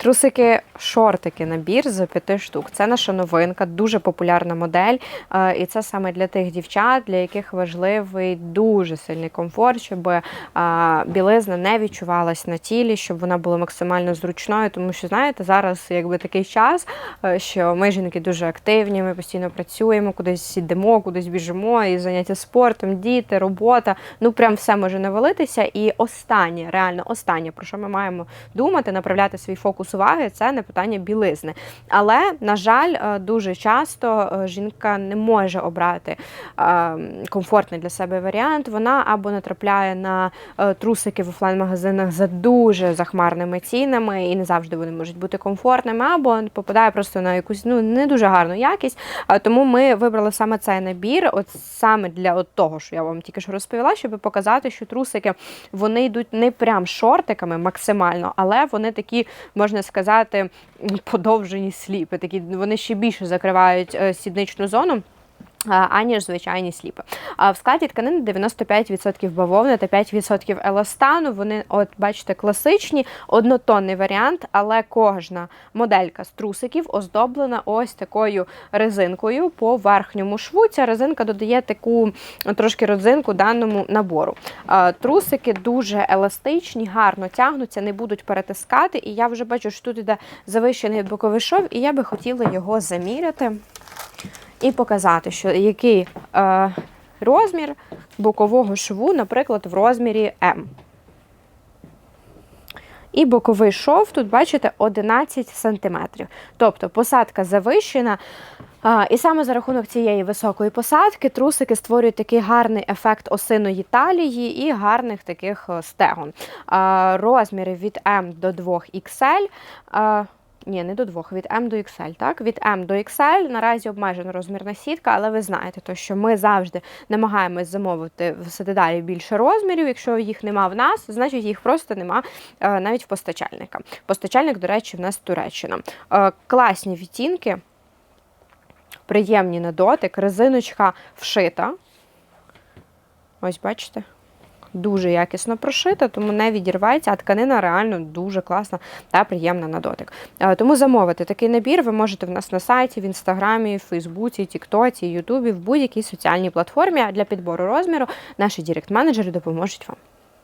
Трусики, шортики, набір з п'яти штук. Це наша новинка, дуже популярна модель. Е, І це саме для тих дівчат, для яких важливий дуже сильний комфорт, щоб е, білизна не відчувалась на тілі, щоб вона була максимально зручною. Тому що, знаєте, зараз якби такий час, е, що ми жінки дуже активні, ми постійно працюємо, кудись йдемо, кудись біжимо, і заняття спортом, діти, робота. Ну прям все може навалитися. І останнє, реально останнє, про що ми маємо думати, направляти свій фокус уваги, це не питання білизни. Але, на жаль, е, дуже часто е, жінка не може обрати е, комфортний для себе варіант. Вона або натрапляє на трусики в офлайн-магазинах за дуже захмарними цінами, і не завжди вони можуть бути комфортними, або попадає просто на якусь ну не дуже гарну якість. Тому ми вибрали саме цей набір, от саме для от того, що я вам тільки що розповіла, щоб показати, що трусики вони йдуть не прям шортиками максимально, але вони такі, можна сказати, подовжені сліпи. Такі вони ще більше закривають е, сідничну зону. Аніж звичайні сліпи. А в складі тканини 95% бавовни та 5% еластану. Вони, от бачите, класичні, однотонний варіант, але кожна моделька з трусиків оздоблена ось такою резинкою по верхньому шву. Ця резинка додає таку трошки родзинку даному набору. Трусики дуже еластичні, гарно тягнуться, не будуть перетискати. І я вже бачу, що тут іде завищений боковий шов, і я би хотіла його заміряти і показати, що який е, розмір бокового шву, наприклад, в розмірі М. І боковий шов, тут, бачите, 11 см. Тобто посадка завищена. А, і саме за рахунок цієї високої посадки трусики створюють такий гарний ефект осиної талії і гарних таких е, стегон. А, розміри від М до 2XL. А, ні, не до двох, від М до XL. Так? Від М до XL наразі обмежена розмірна сітка, але ви знаєте, то, що ми завжди намагаємось замовити в Сатидалі більше розмірів. Якщо їх нема в нас, значить їх просто нема е, навіть в постачальника. Постачальник, до речі, в нас Туреччина. Е, класні відтінки, приємні на дотик, резиночка вшита. Ось бачите. Дуже якісно прошита, тому не відірвається, а тканина реально дуже класна та приємна на дотик. Е, Тому замовити такий набір ви можете в нас на сайті, в інстаграмі, в Фейсбуці, Тіктоці, Ютубі, в будь-якій соціальній платформі. А для підбору розміру наші дірект-менеджери допоможуть вам.